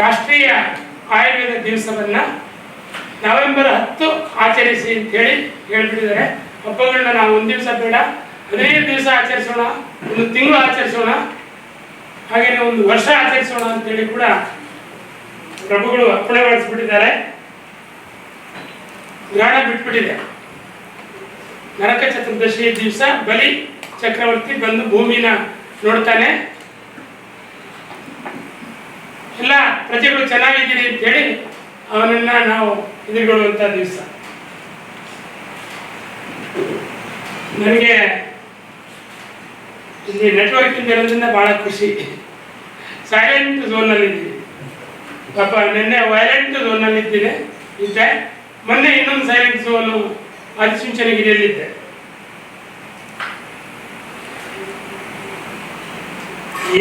ರಾಷ್ಟ್ರೀಯ ಆಯುರ್ವೇದ ದಿವಸವನ್ನು ನವೆಂಬರ್ ಹತ್ತು ಆಚರಿಸಿ ಅಂತ ಹೇಳಿ ಹೇಳ್ಬಿಟ್ಟಿದ್ದಾರೆ. ಹಬ್ಬಗಳನ್ನ ನಾವು ಒಂದು ದಿವಸ ಬೇಡ, ಹದಿನೈದು ದಿವಸ ಆಚರಿಸೋಣ, ಒಂದು ತಿಂಗಳು ಆಚರಿಸೋಣ ಹಾಗೆಯೇ ಒಂದು ವರ್ಷ ಆಚರಿಸೋಣ ಅಂತೇಳಿ ಕೂಡ ಪ್ರಭುಗಳು ಅಪ್ಪಣೆ ಮಾಡಿಸ್ಬಿಟ್ಟಿದ್ದಾರೆ ಗ್ರಹಣ ಬಿಟ್ಬಿಟ್ಟಿದೆ. ನರಕ ಚತುರ್ದಶಿ ದಿವಸ ಬಲಿ ಚಕ್ರವರ್ತಿ ಬಂದು ಭೂಮಿನ ನೋಡ್ತಾನೆ. ಎಲ್ಲ ಪ್ರಜೆಗಳು ಚೆನ್ನಾಗಿದ್ದೀರಿ ಅಂತೇಳಿ ಅವನನ್ನ ನಾವು ಎದುರುಗೊಳ್ಳುವಂಥ ದಿವಸ. ನನಗೆ ಇಲ್ಲಿ ನೆಟ್ವರ್ಕ್ ಇಂದ ಇರೋದ್ರಿಂದ ಭಾಳ ಖುಷಿ. ಸೈಲೆಂಟ್ ಝೋನಲ್ಲಿ ಇದ್ದೀನಿ. ಪಾಪ ನಿನ್ನೆ ವೈಲೆಂಟ್ ಝೋನಲ್ಲಿ ಇದ್ದೀನಿ. ಇದ್ದೆ. ಮೊನ್ನೆ ಇನ್ನೊಂದು ಸೈಲೆಂಟ್ ಝೋನು ಆದಿಚುಂಚನಗಿರಿಯಲ್ಲಿದ್ದೆ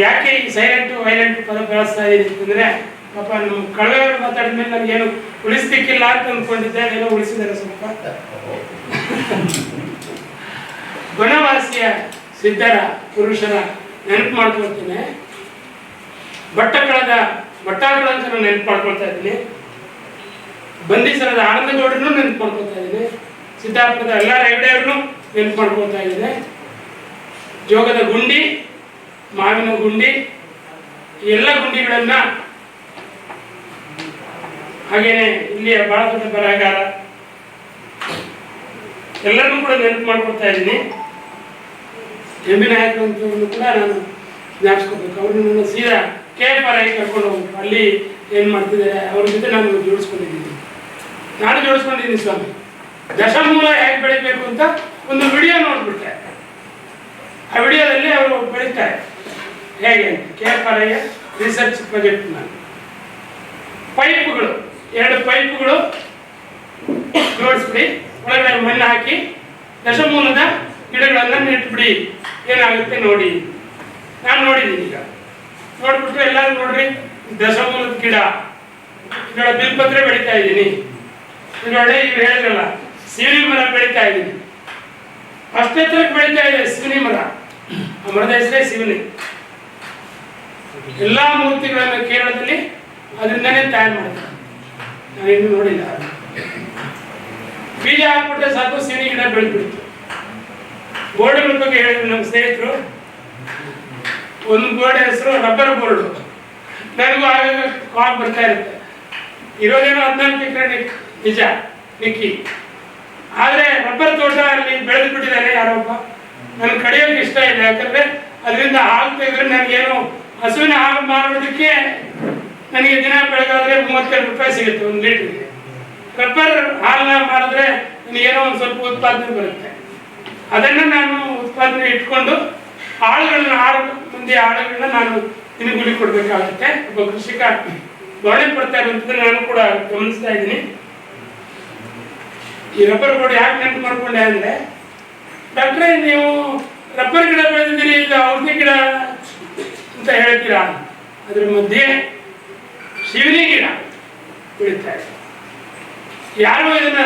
ಯಾಕೆ ಈ ಸೈಲೆಂಟ್ ವೈಲೆಂಟ್ ಪದ ಬಳಸ್ತಾ ಇದ್ದೀನಿ ಅಂತಂದ್ರೆ, ಪಾಪ ನಮ್ಮ ಕಳವೆಯವರು ಮಾತಾಡಿದ್ಮೇಲೆ ನನಗೇನು ಉಳಿಸ್ಲಿಕ್ಕಿಲ್ಲ ಅಂತ ಅಂದ್ಕೊಂಡಿದ್ದೆ ಏನೋ ಉಳಿಸಿದ್ದಾರೆ ಸ್ವಲ್ಪ. ಗುಣವಾಸಿಯ ಸಿದ್ಧರ, ಪುರುಷರ ನೆನಪು ಮಾಡ್ಕೊಳ್ತೇನೆ. ಬಟ್ಟಕಳದ ನಾನು ನೆನಪು ಮಾಡ್ಕೊಳ್ತಾ ಇದ್ದೀನಿ. ಆನಂದ ಆನಂದಗೌಡರನ್ನು ನೆನಪು ಮಾಡ್ಕೊಳ್ತಾ ಇದ್ದೀನಿ. ಸಿದ್ಧಾರ್ಥದ ಎಲ್ಲ ರೈಡರ್ನು ನೆನಪು ಮಾಡ್ಕೊಳ್ತಾ ಇದ್ದೀನಿ. ಜೋಗದ ಗುಂಡಿ ಮಾವಿನ ಗುಂಡಿ, ಎಲ್ಲ ಗುಂಡಿಗಳನ್ನ ಹಾಗೇನೆ ಇಲ್ಲಿಯ ಬಹಳ ದೊಡ್ಡ ಬರಹಗಾರ. ಎಲ್ಲರನ್ನೂ ಕೂಡ ನೆನಪು ಮಾಡ್ಕೊಳ್ತಾ ಇದ್ದೀನಿ. ಎಂ ಕೂಡ ನಾನು ಜ್ಞಾಪಿಸ್ಕೋಬೇಕು ಅವರು ನನ್ನ ಸೀದಾ ಕೆ ಆರ್ ಐ ಕರ್ಕೊಂಡು ಹೋಗ್ಬೇಕು ಅಲ್ಲಿ ಏನು ಮಾಡ್ತಿದ್ದಾರೆ, ಅವ್ರ ಜೊತೆ ನಾನು ಜೋಡಿಸ್ಕೊಂಡಿದ್ದೀನಿ. ನಾನು ಜೋಡಿಸ್ಕೊಂಡಿದ್ದೀನಿ ಸ್ವಾಮಿ. ದಶಮೂಲ ಹೇಗೆ ಬೆಳಿಬೇಕು ಅಂತ ಒಂದು ವಿಡಿಯೋ ನೋಡ್ಬಿಟ್ಟೆ. ಆ ವಿಡಿಯೋದಲ್ಲಿ ಅವರು ಬೆಳೀತಾರೆ. ಹೇಗೆ ಅಂತ? K R I research project ನಾನು ಪೈಪ್ಗಳು, ಎರಡು ಪೈಪ್ಗಳು ಜೋಡಿಸ್ಬಿಡಿ. ಒಳಗಡೆ ಮಣ್ಣು ಹಾಕಿ ದಶಮೂಲದ ಗಿಡಗಳನ್ನು ನೆಟ್ಬಿಡಿ ಏನಾಗುತ್ತೆ ನೋಡಿ. ನಾನು ನೋಡಿದ್ದೀನಿ ಈಗ. ನೋಡ್ಬಿಟ್ಟು ಎಲ್ಲರೂ ನೋಡ್ರಿ, ದಶಮೂಲದ ಗಿಡ. ಇದರ ಬಿಲ್ಪತ್ರೆ ಬೆಳೀತಾ ಇದ್ದೀನಿ. ಇದರೊಳಗೆ ಇವ್ರು ಹೇಳಿದ್ರಲ್ಲ, ಸೀನಿ ಮರ ಬೆಳೀತಾ ಇದ್ದೀನಿ. ಅಷ್ಟೇ ಬೆಳೀತಾ ಇದೆ ಸೀನಿ ಮರ. ಮರದ ಹೆಸರೇ ಸಿವಿನಿ ಎಲ್ಲ ಮೂರ್ತಿಗಳನ್ನು ಕೇರಳದಲ್ಲಿ ಅದರಿಂದನೇ ತಯಾರು ಮಾಡ್ತಾರೆ ನಾನು ನೋಡಿಲ್ಲ. ಬೀಜ ಹಾಕ್ಬಿಟ್ಟೆ ಸಾಕು ಸೀನಿ ಗಿಡ ಬೆಳೆದ್ಬಿಡ್ತು. ಬೋರ್ಡ್ಗಳ ಬಗ್ಗೆ ಹೇಳಿದ್ರು ನಮ್ಮ ಸ್ನೇಹಿತರು. ಒಂದು ಬೋರ್ಡ್ ಹೆಸರು ರಬ್ಬರ್ ಬೋರ್ಡು. ನನಗೂ ಆಗಾಗ ಕಾಲ್ ಬರ್ತಾ ಇರುತ್ತೆ. ಇರೋದೇನೋ ಹದಿನಾಲ್ಕು ಎಕರೆ ನಿಜ ನಿಕ್ಕಿ ಆದರೆ ರಬ್ಬರ್ ತೋಟ ಅಲ್ಲಿ ಬೆಳೆದು ಬಿಟ್ಟಿದ್ದಾರೆ ಯಾರೊಬ್ಬ ನನ್ ಕಡಿಯೋಕೆ ಇಷ್ಟ ಇಲ್ಲ, ಯಾಕಂದ್ರೆ ಅದರಿಂದ ಹಾಲು ತೆಗೆದ್ರೆ ನನಗೇನು ಹಸುವಿನ ಹಾಲು ಮಾರೋದಕ್ಕೆ ನನಗೆ ದಿನ ಬೆಳಗಾದ್ರೆ ಮೂವತ್ತೆರಡು ರೂಪಾಯಿ ಸಿಗುತ್ತೆ, ಒಂದು ಲೀಟ್ರಿಗೆ. ರಬ್ಬರ್ ಹಾಲನ್ನ ಮಾರಿದ್ರೆ ಏನೋ ಒಂದು ಸ್ವಲ್ಪ ಉತ್ಪಾದನೆ ಬರುತ್ತೆ. ಅದನ್ನು ನಾನು ಉತ್ಪಾದನೆ ಇಟ್ಕೊಂಡು ಆಳುಗಳನ್ನ ಆಳು ಮುಂದೆ ಆಳುಗಳನ್ನ ನಾನು ದಿನಗೂಲಿ ಕೊಡಬೇಕಾಗುತ್ತೆ. ಒಬ್ಬ ಕೃಷಿಕ ಗೋಡೆ ಪಡ್ತಾ ಇರುವಂಥದ್ದು ನಾನು ಕೂಡ ಗಮನಿಸ್ತಾ ಇದ್ದೀನಿ. ಈ ರಬ್ಬರ್ ಬೋರ್ಡ್ ಯಾಕೆ ನೆನಪು ಮಾಡ್ಕೊಂಡೆ ಅಂದರೆ, ಡಾಕ್ಟ್ರೆ, ನೀವು ರಬ್ಬರ್ ಗಿಡ ಬೆಳೆದಿದ್ದೀರಿ ಇಲ್ಲ ಔಷಧಿ ಗಿಡ ಅಂತ ಹೇಳ್ತೀರಾ? ಅದ್ರ ಮಧ್ಯೆ ಶಿವನಿ ಗಿಡ ಬೆಳೀತಾ ಇದೆ ಯಾರು ಇದನ್ನ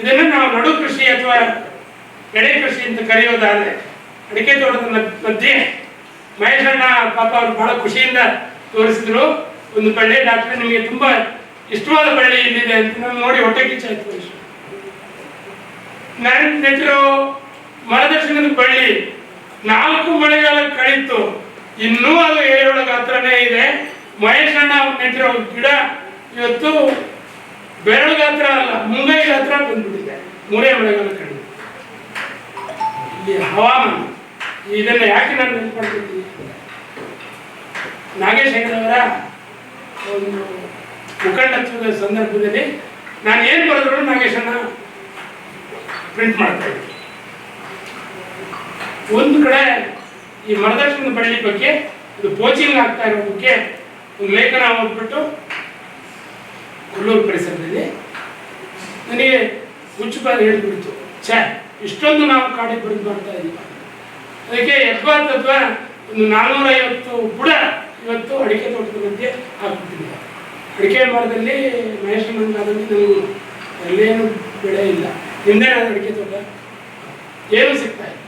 ಇದನ್ನ ನಾವು ನಡು ಕೃಷಿ ಅಥವಾ ಎಡೆ ಕೃಷಿ ಅಂತ ಕರೆಯೋದಾದ್ರೆ, ಅಡಿಕೆ ತೋಟದ ಮಧ್ಯೆ ಮಹೇಶಣ್ಣ ಪಾಪ ಅವರು ಬಹಳ ಖುಷಿಯಿಂದ ತೋರಿಸಿದ್ರು. ಒಂದು ಬಳ್ಳಿ ಡಾಕ್ಟರ್ ನಿಮಗೆ ತುಂಬಾ ಇಷ್ಟವಾದ ಬಳ್ಳಿ ಇಲ್ಲಿದೆ ಅಂತ ನಾನು ನೋಡಿ ಹೊಟ್ಟೆ ಕಿಚ್ಚಾಯ್ತು ನನ್ನ ನಾನು ನೆಟ್ಟಿರೋ ಮರದರ್ಶನದ ಬಳ್ಳಿ ನಾಲ್ಕು ಮಳೆಗಾಲ ಕಳೀತು ಇನ್ನೂ ಅದು ಏಳೊಳಗೆ ಹತ್ರನೇ ಇದೆ. ಮಹೇಶಣ್ಣ ಅವ್ರು ನೆಟ್ಟಿರೋ ಗಿಡ ಇವತ್ತು ಬೆರಳು ಹತ್ರ ಅಲ್ಲ ಮುಂಗೈಗೆ ಹತ್ರ ಬಂದ್ಬಿಟ್ಟಿದೆ. ಮೂರೇ ಬೆಳೆಗಳ ಕಣ್ಣು. ಇಲ್ಲಿ ಹವಾಮಾನ, ಇದನ್ನ ಯಾಕೆ ನಾನು ನೆನ್ಸ್ಕೊಳ್ತಿದ್ದೀನಿ ನಾಗೇಶ್ ಹೆಗಡವರ ಒಂದು ಮುಖಂಡತ್ವದ ಸಂದರ್ಭದಲ್ಲಿ ನಾನು ಏನು ಬರೆದ್ರು ನಾಗೇಶನ್ನ ಪ್ರಿಂಟ್ ಮಾಡ್ತಾ ಒಂದು ಕಡೆ ಈ ಮರದರ್ಶನದ ಬಳ್ಳಿ ಬಗ್ಗೆ ಒಂದು ಪೋಚಿಂಗ್ ಆಗ್ತಾ ಇರೋ ಬಗ್ಗೆ ಒಂದು ಲೇಖನ ಹೋಗ್ಬಿಟ್ಟು ಕೊಲ್ಲೂರು ಪರಿಸರದಲ್ಲಿ. ನನಗೆ ಹುಚ್ಚುಬಾರಿ ಹೇಳಿಬಿಡ್ತು, ಛೇ, ಇಷ್ಟೊಂದು ನಾವು ಕಾಡಿ ಬರೆದು ಮಾಡ್ತಾ ಇದೀವಿ. ಅದಕ್ಕೆ ಯದ್ವಾ ತತ್ವ ಒಂದು ನಾನ್ನೂರ ಐವತ್ತು ಬುಡ ಇವತ್ತು ಅಡಿಕೆ ತೋಟದ ಮಧ್ಯೆ ಹಾಕ್ಬಿಟ್ಟಿದ್ದೀವಿ ಅಡಿಕೆ ಮರದಲ್ಲಿ ಮಂದಿ ನನಗೆ ಅಲ್ಲೇನು ಬೆಳೆ ಇಲ್ಲ. ಹಿಂದೆ ನಾನು ಅಡಿಕೆ ತೋಟ. ಏನು ಸಿಗ್ತಾ ಇಲ್ಲ.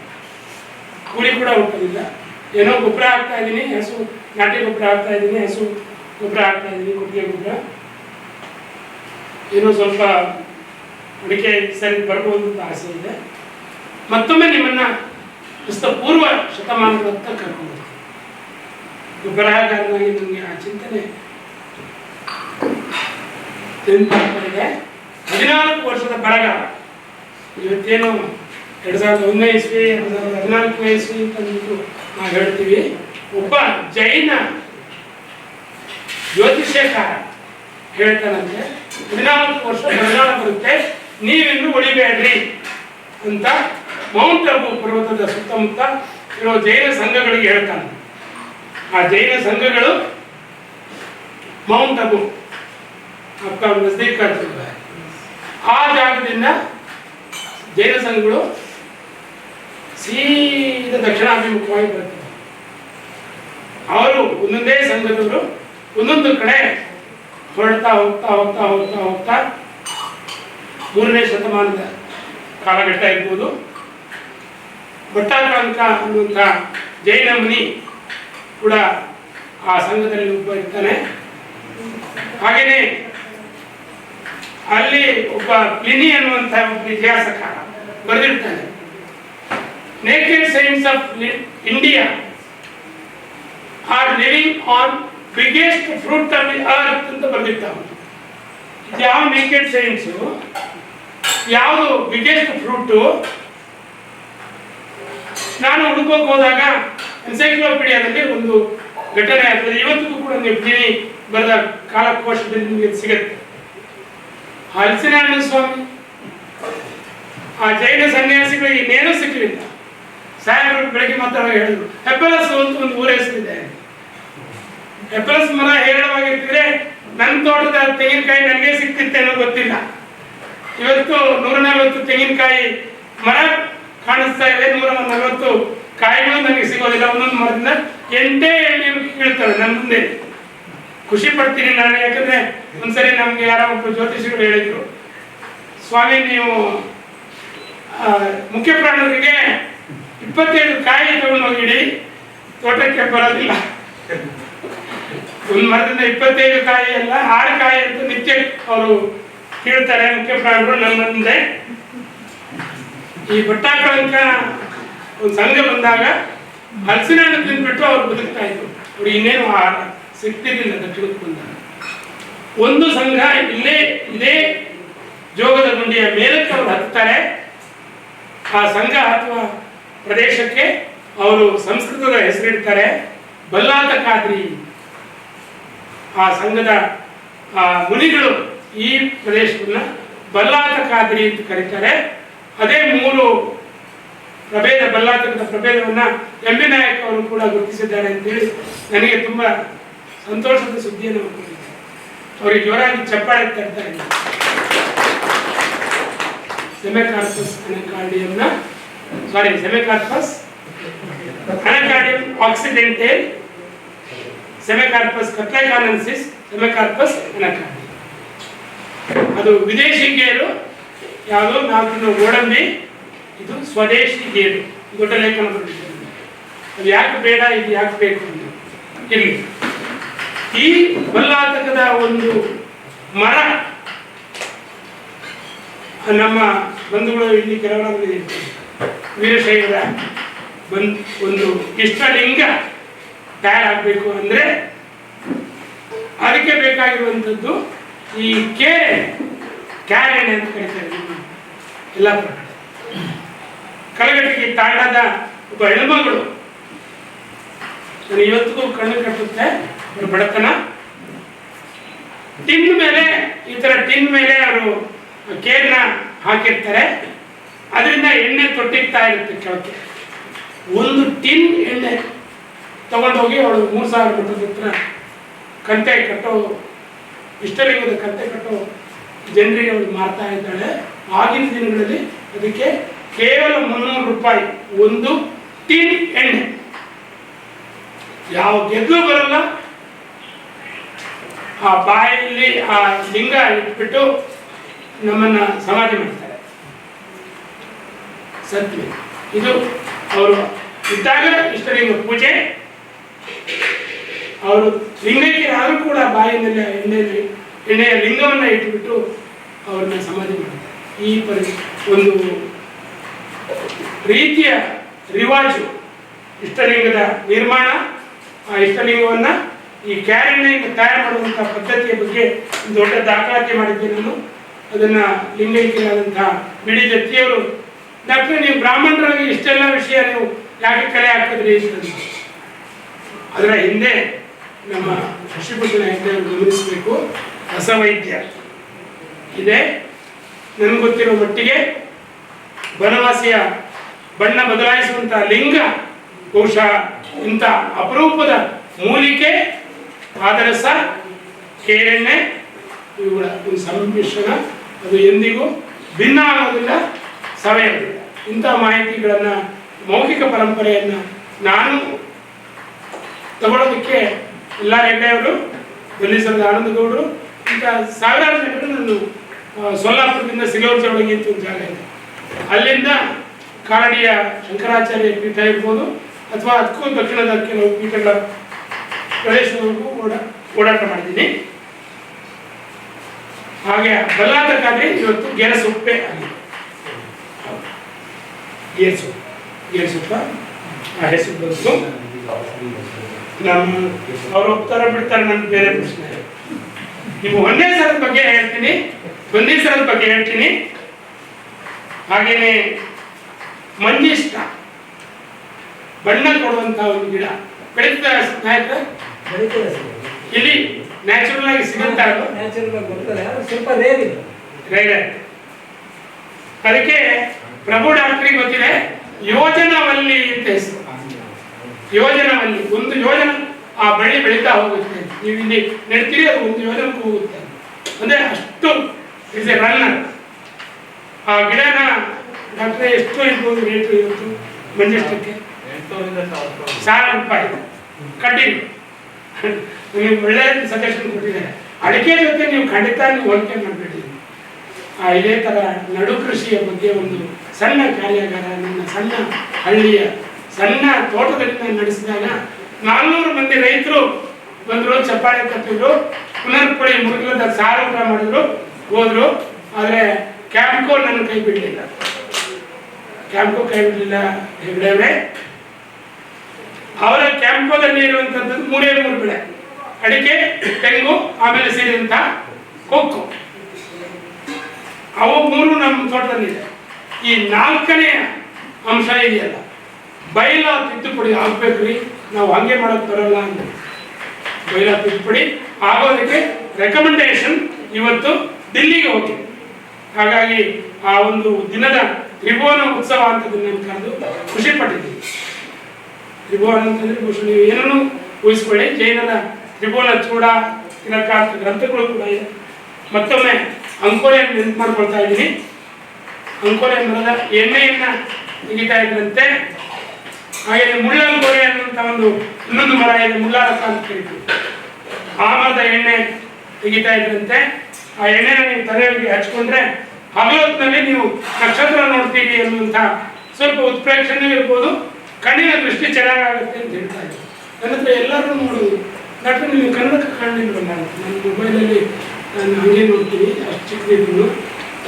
ಕೂಲಿ ಕೂಡ ಹುಟ್ಟೋದಿಲ್ಲ. ಏನೋ ಗೊಬ್ಬರ ಹಾಕ್ತಾ ಇದ್ದೀನಿ, ಹಸು, ನಾಟಿ ಗೊಬ್ಬರ ಹಾಕ್ತಾ ಇದ್ದೀನಿ, ಹಸು ಗೊಬ್ಬರ ಹಾಕ್ತಾ ಇದ್ದೀನಿ ಕೊಟ್ಟಿಗೆ ಗೊಬ್ಬರ. ಏನೋ ಸ್ವಲ್ಪ ಅಡಿಕೆ ಸರಿ ಬರ್ಬೋದು ಅಂತ ಆಸೆ ಇದೆ. ಮತ್ತೊಮ್ಮೆ ನಿಮ್ಮನ್ನ ಕ್ರಿಸ್ತ ಪೂರ್ವ ಶತಮಾನದತ್ತ ಕರ್ಕೊಂಡು ಬರಹಗಾರನಾಗಿ ನನಗೆ ಆ ಚಿಂತನೆ ಹದಿನಾಲ್ಕು ವರ್ಷದ ಬರಗಾಲ ಇವತ್ತೇನು ಎರಡು ಸಾವಿರದ ಒಂದನೇ ಇಸ್ವಿ, ಎರಡು ಸಾವಿರದ ಹದಿನಾಲ್ಕನೇ ಇಸ್ವಿ ಅಂತ ಅಂದ್ಬಿಟ್ಟು ನಾವು ಹೇಳ್ತೀವಿ. ಒಬ್ಬ ಜೈನ ಜ್ಯೋತಿಷ್ಯಕಾರ ಹೇಳ್ತಾನಂತೆ, ಹದಿನಾಲ್ಕು ವರ್ಷ ಬರಗಾಲ ಬರುತ್ತೆ, ನೀವಿನ್ನು ಉಳಿಬೇಡ್ರಿ ಅಂತ ಮೌಂಟ್ ಅಬು ಪರ್ವತದ ಸುತ್ತಮುತ್ತ ಇರೋ ಜೈನ ಸಂಘಗಳಿಗೆ ಹೇಳ್ತಾನೆ. ಆ ಜೈನ ಸಂಘಗಳು ಮೌಂಟ್ ಅಬು ಅಪ್ಪ ನಜದೀಕ್ ಆ ಜಾಗದಿಂದ ಜೈನ ಸಂಘಗಳು ಸೀದಾ ದಕ್ಷಿಣಾಭಿಮುಖವಾಗಿ ಬರ್ತಾರೆ ಅವರು ಒಂದೊಂದೇ ಸಂಘದವರು ಒಂದೊಂದು ಕಡೆ ಹೊರಡ್ತಾ ಹೋಗ್ತಾ ಹೋಗ್ತಾ ಹೋಗ್ತಾ ಹೋಗ್ತಾ ಮೂರನೇ ಶತಮಾನದ ಕಾಲಘಟ್ಟ ಇರ್ಬೋದು. ಭಟ್ಟಾಕಾಂಕ ಅನ್ನುವಂಥ ಜೈನ ಮುನಿ ಕೂಡ ಆ ಸಂಘದಲ್ಲಿ ಒಬ್ಬ ಇರ್ತಾನೆ. ಹಾಗೆಯೇ ಅಲ್ಲಿ ಒಬ್ಬ ಪ್ಲಿನಿ ಅನ್ನುವಂಥ ಒಬ್ಬ ಇತಿಹಾಸಕಾರ ಬರೆದಿರ್ತಾನೆ. Naked of India India or on on biggest fruit the earth ಅಂತ ಬರೆದಿರ್ತಾವೆ. ಯಾವ ಸೈನ್ಸು ಯಾವುದು ಬಿಗ್ಗೆಸ್ಟ್ ಫ್ರೂಟು ನಾನು ಹುಡುಕೋಕೆ ಹೋದಾಗ ಎನ್ಸೈಕ್ಲೋಪೀಡಿಯಾದಲ್ಲಿ ಒಂದು ಘಟನೆ ಆಗ್ತದೆ. ಇವತ್ತಿಗೂ ಕೂಡ ನೀವು ಪ್ಲಿನಿ ಬರೆದ ಕಾಲಕೋಶದಲ್ಲಿ ನಿಮಗೆ ಸಿಗುತ್ತೆ. ಹಲಸಿನಾರಾಯಣ ಸ್ವಾಮಿ, ಆ ಜೈನ ಸನ್ಯಾಸಿಗಳಿಗೆ ಇನ್ನೇನು ಸಿಕ್ಕಲಿಲ್ಲ ಸಾಹೇಬರು ಬೆಳಗ್ಗೆ ಮಾತಾಡುವಾಗ ಹೇಳಿದ್ರು, ಹೆಬ್ಬಲಸ್ ಅಂತ ಒಂದು ಊರ ಹೆಸರಿದೆ. ಹೆಬ್ಬಲಸ್ ಮರ ಹೇರಳವಾಗಿರ್ತಿದ್ರೆ ನನ್ನ ತೋಟದ ತೆಂಗಿನಕಾಯಿ ನನಗೆ ಸಿಕ್ತಿತ್ತೇನೋ ಗೊತ್ತಿಲ್ಲ. ಇವತ್ತು ನೂರ ನಲವತ್ತು ತೆಂಗಿನಕಾಯಿ ಮರ ಕಾಣಿಸ್ತಾ ಇದೆ ನೂರ ನಲವತ್ತು ಕಾಯಿಗಳು ನನಗೆ ಸಿಗೋದಿಲ್ಲ, ಒಂದೊಂದು ಮರದಿಂದ ಎಂಟೇ ಎಣ್ಣೆ ಕೀಳ್ತವೆ ನನ್ನ ಮುಂದೆ. ಖುಷಿ ಪಡ್ತೀನಿ ನಾನು, ಯಾಕಂದ್ರೆ ಒಂದ್ಸರಿ ನಮ್ಗೆ ಯಾರೋ ಒಬ್ಬರು ಜ್ಯೋತಿಷಿಗಳು ಹೇಳಿದ್ರು, ಸ್ವಾಮಿ, ನೀವು ಮುಖ್ಯ ಪ್ರಾಣರಿಗೆ ಇಪ್ಪತ್ತೈದು ಕಾಯಿ ತಗೊಂಡು ಹೋಗಿಡಿ. ತೋಟಕ್ಕೆ ಬರೋದಿಲ್ಲ. ಒಂದು ಮರದಿಂದ ಇಪ್ಪತ್ತೈದು ಕಾಯಿ ಅಲ್ಲ, ಆರು ಕಾಯಿ ಅಂತ ನಿತ್ಯ ಅವರು ಹೇಳ್ತಾರೆ ಮುಖ್ಯ ಪ್ರಾಣರು ನಮ್ಮ ಮುಂದೆ. ಈ ಬಟ್ಟಾಕಳಂಕ ಒಂದು ಸಂಘ ಬಂದಾಗ ಹಲಸಿನ ಹಣ್ಣು ತಿಂದ್ಬಿಟ್ಟು ಅವ್ರು ಬದುಕ್ತಾ ಇದ್ರು. ಅವ್ರು ಇನ್ನೇನು ಆಹಾರ ಸಿಗ್ತಿರ್ಲಿಲ್ಲ ದಕ್ಷಿಣಕ್ಕೆ ಬಂದಾಗ. ಒಂದು ಸಂಘ ಇಲ್ಲೇ, ಇದೇ ಜೋಗದ ಗುಂಡಿಯ ಮೇಲಕ್ಕೆ ಅವ್ರು ಹತ್ತಾರೆ ಆ ಸಂಘ ಅಥವಾ ಪ್ರದೇಶಕ್ಕೆ ಅವರು ಸಂಸ್ಕೃತದ ಹೆಸರಿಡ್ತಾರೆ. ಬಲ್ಲಾತ ಖಾದ್ರಿ. ಆ ಸಂಘದ, ಆ ಮುನಿಗಳು ಈ ಪ್ರದೇಶವನ್ನು ಬಲ್ಲಾತ ಖಾದ್ರಿ ಅಂತ ಕರೀತಾರೆ. ಅದೇ ಮೂರು ಪ್ರಭೇದ ಬಲ್ಲಾತಕದ ಪ್ರಭೇದವನ್ನು ಎಂ. ಬಿ ನಾಯಕ್ ಅವರು ಕೂಡ ಗುರುತಿಸಿದ್ದಾರೆ ಅಂತೇಳಿ ನನಗೆ ತುಂಬಾ ಸಂತೋಷದ ಸುದ್ದಿಯನ್ನು ಕೊಟ್ಟಿದ್ದಾರೆ ಅವರಿಗೆ ಜೋರಾಗಿ ಚಪ್ಪಾಳೆ ತರ್ತಾರೆ ಸೆಮೆಕಾರ್ಪಸ್ ಅನಕಾರ್ಡಿಯಂನ ಸಾರಿ ಸೆಮೆಕಾರ್ಪಸ್ ಅನಕಾರ್ಡಿಯಂ ಆಕ್ಸಿಡೆಂಟಲ್ ಸೆಮೆಕಾರ್ಪಸ್ ಕಟ್ಲೆಕಾನನ್ಸಿಸ್ ಸೆಮೆಕಾರ್ಪಸ್ ಅನಕಾರ್ಡಿಯಂ ಅದು ವಿದೇಶಿ ಗೇರು, ಯಾವುದೋ ನಾಲ್ಕು ಗೋಡಂಬಿ, ಇದು ಸ್ವದೇಶಿ ಗೇರು. ದೊಡ್ಡ ಲೇಖನ ಬರೆದಿದ್ದಾರೆ. ಅದು ಯಾಕೆ ಬೇಡ, ಇದು ಯಾಕೆ ಬೇಕು ಅಂತ. ಈ ಬಲ್ಲಾತಕದ ಒಂದು ಮರ, ನಮ್ಮ ಬಂಧುಗಳು ಇಲ್ಲಿ ಕೆಲವರಲ್ಲಿ ವೀರಶೈವರ ಬಂದ್ ಒಂದು ಇಷ್ಟಲಿಂಗ ತಯಾರಾಗಬೇಕು ಅಂದರೆ ಅದಕ್ಕೆ ಬೇಕಾಗಿರುವಂಥದ್ದು ಈ ಕೇರೆ ಕ್ಯಾರೆಣೆ ಅಂತ ಕರೀತಾರೆ ಎಲ್ಲ ಕಲಗಟ್ಟಿಗೆ ತಾಂಡದ ಒಬ್ಬ ಹೆಣ್ಮಗಳು. ನಾನು ಇವತ್ತಿಗೂ ಕಣ್ಣು ಕಟ್ಟುತ್ತೆ, ಅವ್ರ ಬಡತನ. ಟಿನ್ ಮೇಲೆ, ಈ ತರ ಟಿನ್ ಮೇಲೆ ಅವರು ಕೇರ್ನ ಹಾಕಿರ್ತಾರೆ. ಅದರಿಂದ ಎಣ್ಣೆ ತೊಟ್ಟಿಗ್ತಾ ಇರುತ್ತೆ ಕೆಳಕ್ಕೆ. ಒಂದು ಟಿನ್ ಎಣ್ಣೆ ತಗೊಂಡೋಗಿ ಅವಳು ಮೂರು ಸಾವಿರ ಮಟ್ಟದ ಹತ್ರ ಕಂತೆ ಕಟ್ಟೋ ಇಷ್ಟಲಿಂಗದ ಕಂತೆ ಕಟ್ಟೋ ಜನರಿಗೆ ಅವಳು ಮಾರ್ತಾ ಇದ್ದಾಳೆ. ಆಗಿನ ದಿನಗಳಲ್ಲಿ ಅದಕ್ಕೆ ಕೇವಲ ಮುನ್ನೂರು ರೂಪಾಯಿ, ಒಂದು ಟಿನ್ ಎಣ್ಣೆ. ಯಾವ ಗೆದ್ದು ಬರಲ್ಲ. ಆ ಬಾಯಲ್ಲಿ ಆ ಲಿಂಗ ಇಟ್ಬಿಟ್ಟು ನಮ್ಮನ್ನ ಸಮಾಧಿ ಮಾಡ್ತಾರೆ. ಸತ್ಯ ಇದು ಅವರು ಇದ್ದಾಗ ಇಷ್ಟಲಿಂಗ ಪೂಜೆ. ಅವರು ಲಿಂಗೈಕ್ಯರಾದರೂ ಕೂಡ ಬಾಯಿನಲ್ಲಿ ಎಣ್ಣೆಯಲ್ಲಿ, ಎಣ್ಣೆಯ ಲಿಂಗವನ್ನು ಇಟ್ಟುಬಿಟ್ಟು ಅವ್ರನ್ನ ಸಮಾಧಿ ಮಾಡ್ತಾರೆ ಈ ಪರಿ ಒಂದು ರೀತಿಯ ರಿವಾಜು ಇಷ್ಟಲಿಂಗದ ನಿರ್ಮಾಣ. ಆ ಇಷ್ಟಲಿಂಗವನ್ನು ಈ ಕ್ಯಾರೆಣ್ಣೆಯಿಂದ ತಯಾರು ಮಾಡುವಂಥ ಪದ್ಧತಿಯ ಬಗ್ಗೆ ದೊಡ್ಡ ದಾಖಲಾತಿ ಮಾಡಿದ್ದೆ ನಾನು. ಅದನ್ನು ಬಿಡಿ ಜತ್ತಿಯವರು ಡಾಕ್ಟರ್ ನೀವು ಬ್ರಾಹ್ಮಣರಾಗಿ ಇಷ್ಟೆಲ್ಲ ವಿಷಯ ನೀವು ಯಾಕೆ ಕಲೆ ಹಾಕಿದ್ರಿ. ಅದರ ಹಿಂದೆ ನಮ್ಮ ಶಶಿಭೂಷಣ ಹೆಗ್ಡೆ ಅವರು ಗಮನಿಸಬೇಕು ರಸವೈದ್ಯ ಇದೆ, ನನಗೆ ಗೊತ್ತಿರೋ ಮಟ್ಟಿಗೆ ಬನವಾಸಿಯ ಬಣ್ಣ ಬದಲಾಯಿಸುವಂಥ ಲಿಂಗ, ಬಹುಶಃ ಇಂಥ ಅಪರೂಪದ ಮೂಲಿಕೆ, ಆದರಸ, ಕೇರೆಣ್ಣೆ, ಇವುಗಳ ಒಂದು ಸಮ್ಮಿಶ್ರಣ, ಅದು ಎಂದಿಗೂ ಭಿನ್ನ ಆಗೋದಿಲ್ಲ ಸವೆಯೋದಿಲ್ಲ ಇಂಥ ಮಾಹಿತಿಗಳನ್ನು, ಮೌಖಿಕ ಪರಂಪರೆಯನ್ನು ನಾನು ತಗೊಳ್ಳೋದಕ್ಕೆ ಎಲ್ಲ ಹೆಗ್ಡೆಯವರು ಬನ್ನಿಸರದ ಆನಂದಗೌಡರು, ಇಂಥ ಸಾವಿರಾರು ಜನರು ನಾನು ಸೋಲಾಪುರದಿಂದ ಸಿಲೋರ್ ಅಂತ ಒಂದು ಜಾಗ ಇದೆ. ಅಲ್ಲಿಂದ ಕಾರಡಿಯ ಶಂಕರಾಚಾರ್ಯ ಪೀಠ ಇರ್ಬೋದು, ಅಥವಾ ಅದಕ್ಕೂ ದಕ್ಷಿಣದ ಕೆಲವು ಪೀಠಗಳ ಪ್ರದೇಶದವರೆಗೂ ಓಡಾ, ಓಡಾಟ ಮಾಡಿದ್ದೀನಿ. ಹಾಗೆ ಬಲ್ಲಾದಕ್ಕಾದ್ರೆ ಇವತ್ತು ಗೆರಸೊಪ್ಪೆ ಆಗಿದೆ. ಗೇರ್ಸೊಪ್ಪು ಗೇರ್ಸೊಪ್ಪ ಆ ಹೆಸರು ಬಂದು ನಮ್ಮ ಅವ್ರು ಒಪ್ತಾರ ಬಿಡ್ತಾರೆ ನನ್ನ ಬೇರೆ ಪ್ರಶ್ನೆ ನೀವು ಒಂದೇ ಸರದ ಬಗ್ಗೆ ಹೇಳ್ತೀನಿ ಒಂದೇ ಸರದ ಬಗ್ಗೆ ಹೇಳ್ತೀನಿ ಹಾಗೇನೆ ಮಂಜಿಷ್ಟ ಬಣ್ಣ ಕೊಡುವಂತಹ ಒಂದು ಗಿಡ ಬೆಳೀತಾ ಸ್ನೇಹಿತರೆ ಇಲ್ಲಿ ನ್ಯಾಚುರಲ್ ಆಗಿ ಸಿಗುತ್ತಾ ನ್ಯಾಚುರಲ್ ಆಗಿ ಸ್ವಲ್ಪ ರೇರ್ ಇದೆ ರೇರ್ ಅದಕ್ಕೆ ಪ್ರಭು ಡಾಕ್ಟ್ರಿಗೆ ಗೊತ್ತಿದೆ, ಯೋಜನವಲ್ಲಿ ಅಂತ ಹೆಸರು. ಯೋಜನವಲ್ಲಿ, ಒಂದು ಯೋಜನ ಆ ಬಳ್ಳಿ ಬೆಳೀತಾ ಹೋಗುತ್ತೆ. ನೀವು ಇಲ್ಲಿ ನೆಡ್ತೀರಿ, ಅದು ಒಂದು ಯೋಜನೆ ಹೋಗುತ್ತೆ ಅಂದ್ರೆ ಅಷ್ಟು ಇಸ್ ಎ ರನ್ನರ್ ಆ ಗಿಡನ ಡಾಕ್ಟ್ರೆ ಎಷ್ಟು ಇರ್ಬೋದು ರೇಟು ಇವತ್ತು? ಮಂಜಷ್ಟಕ್ಕೆ? ಸಾವಿರ ರೂಪಾಯಿ. ಕಟ್ಟಿಂಗ್ ನಿಮಗೆ ಒಳ್ಳೆ ಸಜೆಷನ್ ಕೊಟ್ಟಿದ್ದಾರೆ. ಅಡಿಕೆ ಜೊತೆ ನೀವು ಖಂಡಿತ ನೀವು ಹೋಲಿಕೆ ಮಾಡಬೇಡಿ. ಆ ಇದೇ ಥರ ನಡು ಕೃಷಿಯ ಬಗ್ಗೆ ಒಂದು ಸಣ್ಣ ಕಾರ್ಯಾಗಾರ ನನ್ನ ಸಣ್ಣ ಹಳ್ಳಿಯ ಸಣ್ಣ ತೋಟದಲ್ಲಿ ನಾನು ನಡೆಸಿದಾಗ ನಾಲ್ನೂರು ಮಂದಿ ರೈತರು ಬಂದರು, ಚಪ್ಪಾಳೆ ತಪ್ಪಿದ್ರು ಪುನರ್ಪುಳಿ ಮುರುಗದ ಸಾರು ಮಾಡಿದ್ರು, ಹೋದ್ರು. ಆದರೆ ಕ್ಯಾಂಪ್ಕೋ ನನ್ನ ಕೈ ಬಿಡಲಿಲ್ಲ. ಕ್ಯಾಂಪ್ಕೋ ಕೈ ಬಿಡಲಿಲ್ಲ ಹೆಗ್ಡೆಯವರೇ ಅವರ. ಕ್ಯಾಂಪ್ಕೋದಲ್ಲಿ ಇರುವಂಥದ್ದು ಮೂರೇ ಮೂರು ಬೆಳೆ. ಅಡಿಕೆ, ತೆಂಗು, ಆಮೇಲೆ ಸೇರಿದಂತ ಕೊಕ್ಕು. ಅವು ಮೂರು ನಮ್ಮ ತೋಟದಲ್ಲಿದೆ. ಈ ನಾಲ್ಕನೇ ಅಂಶ ಇದೆಯಲ್ಲ? ಬೈಲ ತಿದ್ದುಪಡಿ ಆಗ್ಬೇಕ್ರಿ ನಾವು ಹಂಗೆ ಮಾಡಕ್ ಬರಲ್ಲ ಅಂತ. ಬೈಲ ತಿದ್ದುಪಡಿ ಆಗೋದಕ್ಕೆ ರೆಕಮೆಂಡೇಶನ್ ಇವತ್ತು ದಿಲ್ಲಿಗೆ ಹೋಗಿ. ಹಾಗಾಗಿ ಆ ಒಂದು ದಿನದ ತ್ರಿಭುವನ ಉತ್ಸವ ಅಂತ ಕರೆದು ಖುಷಿ ಪಟ್ಟಿದ್ದೀವಿ ತ್ರಿಭುವನ ಅಂತಂದ್ರೆ ಬಹುಶಃ ನೀವು ಏನನ್ನು ಊಹಿಸ್ಕೊಳ್ಳಿ ಜೈನರ ತ್ರಿಭುವನ ಚೂಡ ಗ್ರಂಥಗಳು ಕೂಡ ಇದೆ. ಮತ್ತೊಮ್ಮೆ ಅಂಕೋಲೆಯನ್ನು ನೆನಪು ಮಾಡ್ಕೊಳ್ತಾ ಇದ್ದೀನಿ. ಅಂಕೋಲೆ ಮರದ ಎಣ್ಣೆಯನ್ನ ತೆಗಿತಾ ಇದ್ರಂತೆ. ಹಾಗೆ ಮುಳ್ಳಂಕೋಲೆ ಅನ್ನುವಂಥ ಒಂದು ಇನ್ನೊಂದು ಮರ ಇದೆ ಮುಳ್ಳಾರಸ ಅಂತ ಕರೀತೀವಿ ಆ ಮರದ ಎಣ್ಣೆ ತೆಗಿತಾ ಇದ್ರಂತೆ. ಆ ಎಣ್ಣೆನ ನೀವು ತಲೆಯಲ್ಲಿ ಹಚ್ಕೊಂಡ್ರೆ ಹಗಲೊತ್ತಿನಲ್ಲಿ ನೀವು ನಕ್ಷತ್ರ ನೋಡ್ತೀರಿ ಅನ್ನುವಂಥ ಸ್ವಲ್ಪ ಉತ್ಪ್ರೇಕ್ಷಣೆ ಇರ್ಬೋದು. ಕಣ್ಣಿನ ದೃಷ್ಟಿ ಚೆನ್ನಾಗಾಗುತ್ತೆ ಅಂತ ಹೇಳ್ತಾ ಇದ್ದಾರೆ ನನ್ನ ಹತ್ರ ಎಲ್ಲರೂ ನೋಡೋದು ಡಾಕ್ಟರ್, ನೀವು ಕನ್ನಡಕ್ಕೆ ಕಾಣಲಿಲ್ವಲ್ಲ? ನಾನು ಮೊಬೈಲಲ್ಲಿ, ನಾನು ಹಂಗೆ ನೋಡ್ತೀನಿ, ಅಷ್ಟು ಚಿಕ್ಕದಿದ್ರು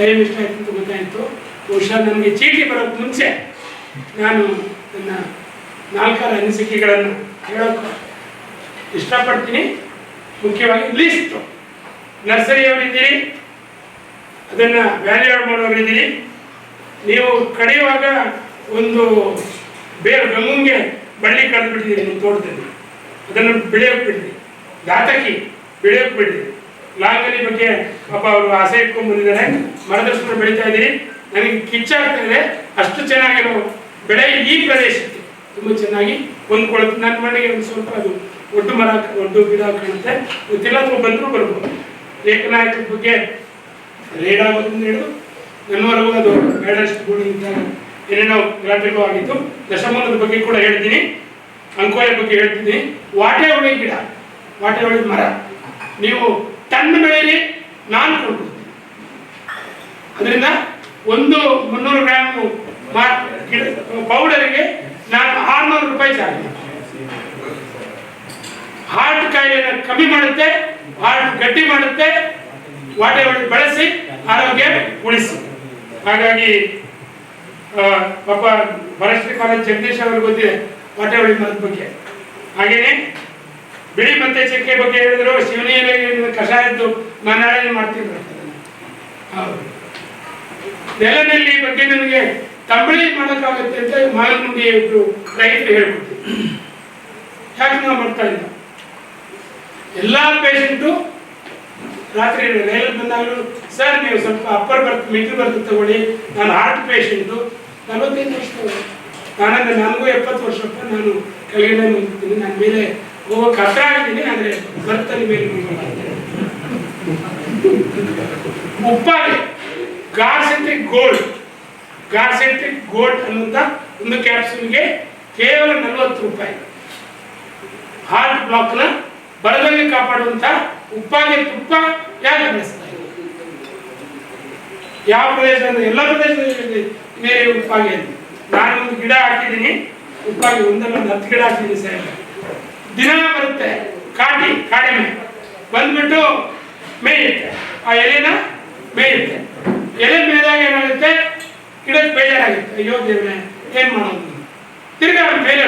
ಟೈಮ್ ಇಷ್ಟ ಆಯ್ತು ಅಂತ ಗೊತ್ತಾಯಿತು ಬಹುಶಃ ನನಗೆ ಚೀಟಿ ಬರೋಕ್ಕೆ ಮುಂಚೆ ನಾನು ನನ್ನ ನಾಲ್ಕಾರು ಅನಿಸಿಕೆಗಳನ್ನು ಹೇಳೋಕ್ಕೆ ಇಷ್ಟಪಡ್ತೀನಿ. ಮುಖ್ಯವಾಗಿ ಲಿಸ್ಟು ನರ್ಸರಿಯವರಿದ್ದೀರಿ ಅದನ್ನು ವ್ಯಾಲ್ಯೂಡ್ ಮಾಡೋರಿದ್ದೀರಿ ನೀವು ಕಡಿಯುವಾಗ ಒಂದು ಬೇರೆ ಗಂಗುಂಗೆ ಬಳ್ಳಿ ಕಳೆದು ಬಿಟ್ಟಿದ್ದೀರಿ ನಿಮ್ಮ ತೋಟದಲ್ಲಿ. ಅದನ್ನು ಬೆಳೆಯೋಕೆ ಬಿಡ್ರಿ. ದಾತಕಿ ಬೆಳೆಯೋಕ್ಕೆ ಬಿಡ್ರಿ. ಲಾಂಗಲಿ ಬಗ್ಗೆ ಪಾಪ ಅವರು ಆಸೆ ಇಟ್ಕೊಂಡು ಬಂದಿದ್ದಾರೆ ಮರದಷ್ಟು ಬೆಳೀತಾ ಇದ್ದೀರಿ. ನನಗೆ ಕಿಚ್ಚಾಗ್ತಾ ಇದೆ. ಅಷ್ಟು ಚೆನ್ನಾಗಿರೋ ಬೆಳೆ ಈ ಪ್ರದೇಶಕ್ಕೆ ತುಂಬ ಚೆನ್ನಾಗಿ ಹೊಂದ್ಕೊಳ್ಳುತ್ತೆ ನನ್ನ ಮನೆಗೆ ಒಂದು ಸ್ವಲ್ಪ ಅದು ಒಡ್ಡು ಮರ ಒಡ್ಡು ಗಿಡ ಕಾಣುತ್ತೆ. ಗೊತ್ತಿಲ್ಲ, ಅಥವಾ ಬಂದರೂ ಬರ್ಬೋದು. ಏಕನಾಯಕರ ಬಗ್ಗೆ ಲೇಡ್ ಆಗೋದ್ರಿಂದ ಹಿಡಿದು ನನ್ನವರೆಗೂ ಅದು ಬೇಡಷ್ಟು ಅಂತ ಏನೇನೋ ಗಲಾಟೆಗಳು ಆಗಿತ್ತು ದಶಮೂಲದ ಬಗ್ಗೆ ಕೂಡ ಹೇಳ್ತೀನಿ. ಅಂಕೋಲೆ ಬಗ್ಗೆ ಹೇಳ್ತೀನಿ. ವಾಟೆ ಒಳಗೆ ಗಿಡ. ವಾಟೆ ಒಳಗೆ ಮರ. ನೀವು ಟನ್ ಬೆಳೆಯಲ್ಲಿ ನಾನು ಕೊಡ್ತೀನಿ ಅದರಿಂದ ಒಂದು ಮುನ್ನೂರು ಗ್ರಾಮ್ ಪೌಡರಿಗೆ ನಾನು ಆರ್ನೂರು ರೂಪಾಯಿ ಚಾರ್ಜ್. ಹಾರ್ಟ್ ಕಾಯಿಲೆಯನ್ನು ಕಮ್ಮಿ ಮಾಡುತ್ತೆ ಹಾರ್ಟ್ ಗಟ್ಟಿ ಮಾಡುತ್ತೆ ವಾಟೆ ಬಳಸಿ, ಆರೋಗ್ಯ ಉಳಿಸಿ. ಹಾಗಾಗಿ ಪಾಪ ಫಾರೆಸ್ಟ್ರಿ ಕಾಲೇಜ್ ಜಗದೀಶ್ ಅವ್ರಿಗೆ ಗೊತ್ತಿದೆ ವಾಟೆ ಮರದ ಬಗ್ಗೆ. ಹಾಗೇನೆ ಬಿಳಿ ಮತ್ತೆ ಚಕ್ಕೆ ಬಗ್ಗೆ ಹೇಳಿದ್ರು, ಶಿವನಿ ಕಷಾಯದ್ದು ನಾನು ಮಾಡ್ತೀನಿ ಹೌದು. ಬಗ್ಗೆ ನನಗೆ ತಂಬಳಿ ಮಾಡೋಕ್ಕಾಗುತ್ತೆ ಅಂತ ಮಾಲಮುಂಡಿ ಇಬ್ರು ರೈತರು ಹೇಳ್ಬಿಟ್ಟು ಯಾಕೆ ನಾವು ಮಾಡ್ತಾ ಇಲ್ಲ? ಎಲ್ಲ ಪೇಷಂಟು ರಾತ್ರಿ ರೈಲಲ್ಲಿ ಬಂದಾಗಲೂ, ಸರ್, ನೀವು ಸ್ವಲ್ಪ ಅಪ್ಪರ್ ಬರ್ತ್ ಮಿಡ್ಲ್ ಬರ್ತ್ ತಗೊಳ್ಳಿ. ನಾನು ಹಾರ್ಟ್ ಪೇಷಂಟು ನಲವತ್ತೈದು ವರ್ಷ ನಾನಂದ್ರೆ ನನಗೂ ಎಪ್ಪತ್ತು ವರ್ಷಪ್ಪ, ನಾನು ಕೆಳಗಡೆ ನಿಂತಿದ್ದೀನಿ ನನ್ನ ಮೇಲೆ ಹೋಗೋಕೆ ಹತ್ರ ಆಗಿದ್ದೀನಿ ಆದರೆ ಬರ್ತಲ್ಲಿ ಮೇಲೆ. ಉಪ್ಪಾಗಿ ಗಾರ್ಸೆಂಟ್ರಿಕ್ ಗೋಲ್ಡ್. ಗಾರ್ಸೆಂಟ್ರಿಕ್ ಗೋಲ್ಡ್ ಅನ್ನುವಂಥ ಒಂದು ಕ್ಯಾಪ್ಸೂಲ್ಗೆ ಕೇವಲ ನಲವತ್ತು ರೂಪಾಯಿ. ಹಾರ್ಟ್ ಬ್ಲಾಕ್ನ ಬರದಲ್ಲಿ ಕಾಪಾಡುವಂತ ಉಪ್ಪಾಗಿ ತುಪ್ಪ ಯಾಕೆ ಬಳಸ್ತಾ ಯಾವ ಪ್ರದೇಶ ಎಲ್ಲ ಪ್ರದೇಶದಲ್ಲಿ ಉಪ್ಪಾಗಿ ನಾನು ಒಂದು ಗಿಡ ಹಾಕಿದ್ದೀನಿ. ಉಪ್ಪಾಗಿ ಒಂದಲ್ಲ, ಒಂದು ಹತ್ತು ಗಿಡ ಹಾಕಿದ್ದೀನಿ ಸರ್. ದಿನ ಬರುತ್ತೆ. ಕಾಟಿ ಕಾಡೆಮೆ ಬಂದ್ಬಿಟ್ಟು ಮೇಯುತ್ತೆ ಆ ಎಲೆನ ಮೇಯುತ್ತೆ ಎಲೆ ಮೇದಾಗ ಏನಾಗುತ್ತೆ? ಗಿಡಕ್ಕೆ ಬೇಜಾರಾಗುತ್ತೆ. ಅಯ್ಯೋ ದೇವ್ರೆ, ಏನ್ ಮಾಡೋದು? ತಿರ್ಗಾ ಮೇಲೆ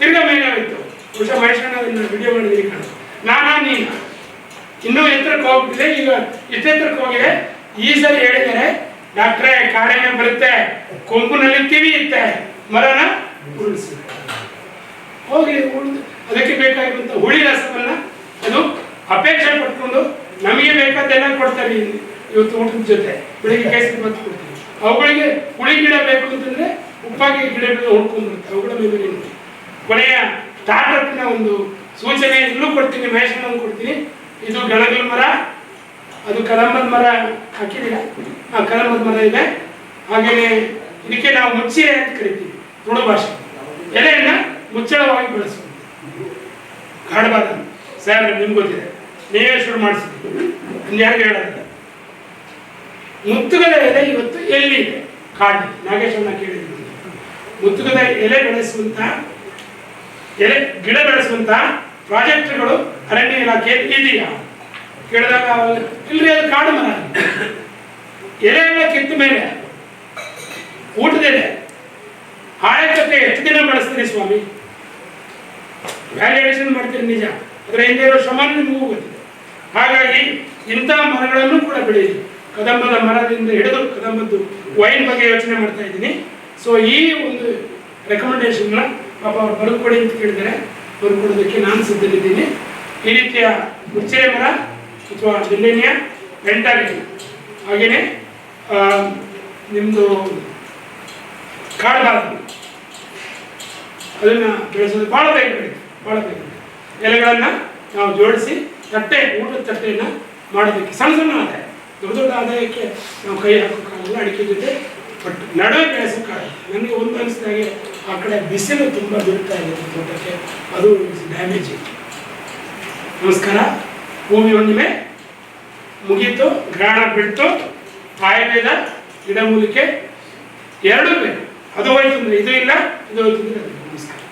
ತಿರ್ಗಾ ಮೇಲೆ ಹೋಯ್ತು. ಬಹುಶಃ ಮಹೇಶಣ್ಣ ವಿಡಿಯೋ ಮಾಡಿದ್ರಿ ಕಾಣ ನಾನಾ ನೀನ. ಇನ್ನೂ ಎತ್ತರಕ್ಕೆ ಹೋಗ್ಬಿಟ್ಟಿದೆ. ಈಗ ಎತ್ತೆತ್ತರಕ್ಕೆ ಹೋಗಿದೆ. ಈ ಸರಿ ಹೇಳಿದರೆ ಡಾಕ್ಟ್ರೇ ಕಾಡೆಮೆ ಬರುತ್ತೆ. ಕೊಂಬುನಲ್ಲಿ ಕಿವಿ ಇತ್ತೆ. ಮರನ ಉರುಳಿಸಿ ಹೋಗಿ ಉಳಿದು ಅದಕ್ಕೆ ಬೇಕಾಗಿರುವಂಥ ಹುಳಿ ರಸವನ್ನ ಅದು ಅಪೇಕ್ಷೆ ಪಟ್ಕೊಂಡು ನಮಗೆ ಬೇಕಾದ್ದೆಲ್ಲ ಕೊಡ್ತಾರೆ ಇವತ್ತು ಊಟದ ಜೊತೆ. ಬೆಳಿಗ್ಗೆ ಕೇಸರಿ ಬತ್ತು ಕೊಡ್ತೀವಿ. ಅವುಗಳಿಗೆ ಹುಳಿ ಗಿಡ ಬೇಕು ಅಂತಂದ್ರೆ ಉಪ್ಪಾಗಿ ಗಿಡಗಳನ್ನ ಹುಡ್ಕೊಂಡ್ಬಿಡುತ್ತೆ ಅವುಗಳ ಮೇಲೆ ಕೊನೆಯ ತಾಟತ್ನ ಒಂದು ಸೂಚನೆ ಇಲ್ಲೂ ಕೊಡ್ತೀನಿ ಮಹೇಶನ ಕೊಡ್ತೀನಿ. ಇದು ಗಣಗಲ್ ಮರ. ಅದು ಕದಂಬದ ಮರ ಹಾಕಿದ್ದೀರಾ? ಆ ಕದಂಬದ ಮರ ಇದೆ. ಹಾಗೆಯೇ ಇದಕ್ಕೆ ನಾವು ಮುಚ್ಚಿರೆ ಅಂತ ಕರಿತೀವಿ. ತುಳು ಭಾಷೆ ಎಲೆಯನ್ನು ಮುಚ್ಚಳವಾಗಿ ಬೆಳೆಸುವುದು ಕಾಡಬಾರ್ದು ಸರ್, ನಿಮ್ಗೆ ಗೊತ್ತಿದೆ. ನೀವೇ ಶುರು ಮಾಡಿಸಿ. ಇನ್ಯಾರಿಗೆ ಹೇಳೋದಿಲ್ಲ ಮುತ್ತುಗದ ಎಲೆ ಇವತ್ತು ಎಲ್ಲಿದೆ ಕಾಡಿ. ನಾಗೇಶ್ವರನ ಕೇಳಿದ್ರು ಮುತ್ತುಗದ ಎಲೆ ಬೆಳೆಸುವಂತ, ಎಲೆ ಗಿಡ ಬೆಳೆಸುವಂತ ಪ್ರಾಜೆಕ್ಟ್ಗಳು ಅರಣ್ಯ ಇಲಾಖೆಯಲ್ಲಿ ಇದೆಯಾ? ಕೇಳಿದಾಗ ಇಲ್ರಿ, ಅದು ಕಾಡು ಮರ. ಎಲೆ ಎಲ್ಲ ಕಿತ್ತ ಮೇಲೆ ಊಟದ ಎಲೆ. ಆಯಕಕ್ಕೆ ಎಷ್ಟು ದಿನ ಬೆಳೆಸ್ತೀರಿ ಸ್ವಾಮಿ? ವ್ಯಾಲ್ಯೂಯೇಷನ್ ಮಾಡ್ತೀರಿ ನಿಜ. ಅದರ ಹಿಂದೆ ಇರೋ ಶ್ರಮ ನಿಮಗೂ ಗೊತ್ತಿದೆ. ಹಾಗಾಗಿ ಇಂಥ ಮರಗಳನ್ನು ಕೂಡ ಬೆಳೆಯಿರಿ. ಕದಂಬದ ಮರದಿಂದ ಹಿಡಿದು ಕದಂಬದ್ದು ವೈನ್ ಬಗ್ಗೆ ಯೋಚನೆ ಮಾಡ್ತಾ ಇದ್ದೀನಿ. ಸೊ ಈ ಒಂದು ರೆಕಮೆಂಡೇಶನ್ನ ಪಾಪ ಅವ್ರು ಬರ್ಕೊಡಿ ಅಂತ ಕೇಳಿದರೆ ಬರ್ಕೊಡೋದಕ್ಕೆ ನಾನು ಸಿದ್ಧನಿದ್ದೀನಿ ಈ ರೀತಿಯ ಉಚ್ಚೆ ಮರ ಅಥವಾ ಜಿಲ್ಲೆನಿಯ ವೆಂಟಾಲಿಟಿ ಹಾಗೆಯೇ ನಿಮ್ಮದು ಕಾಡಬಾರದು ಅದನ್ನ ಬೆಳೆಸೋದು ಭಾಳ ಬೇಗ ಬೆಳೀತು ಭಾಳ ಬೇಗ ಎಲೆಗಳನ್ನು ನಾವು ಜೋಡಿಸಿ ತಟ್ಟೆ, ಊಟದ ತಟ್ಟೆಯನ್ನು ಮಾಡೋದಕ್ಕೆ ಸಣ್ಣ ಸಣ್ಣ ಆದಾಯ ದೊಡ್ಡ ದೊಡ್ಡ ಆದಾಯಕ್ಕೆ ನಾವು ಕೈ ಹಾಕೋಕ್ಕಾಗಲ್ಲ ಅಡಿಕೆ ಜೊತೆ. ಬಟ್ ನಡುವೆ ಬೆಳೆಸೋಕ್ಕಾಗಲ್ಲ ನನಗೆ ಒಂದು ಅನಿಸಿದಾಗೆ ಆ ಕಡೆ ಬಿಸಿಲು ತುಂಬ ಬೀಳ್ತಾ ಇದೆ ತೋಟಕ್ಕೆ. ಅದು ಡ್ಯಾಮೇಜ್ ಇತ್ತು ನಮಸ್ಕಾರ. ಭೂಮಿ ಹುಣ್ಣಿಮೆ ಮುಗೀತು ಗ್ರಹಣ ಬಿಟ್ಟು ಆಯುರ್ವೇದ ಗಿಡಮೂಲಿಕೆ ಎರಡೂ ಬೇಕು. ಅದು ಹೋಯ್ತು ಅಂದ್ರೆ ಇದು ಇಲ್ಲ, ಇದು ಹೋಯ್ತು ಅಂದ್ರೆ ಅದು.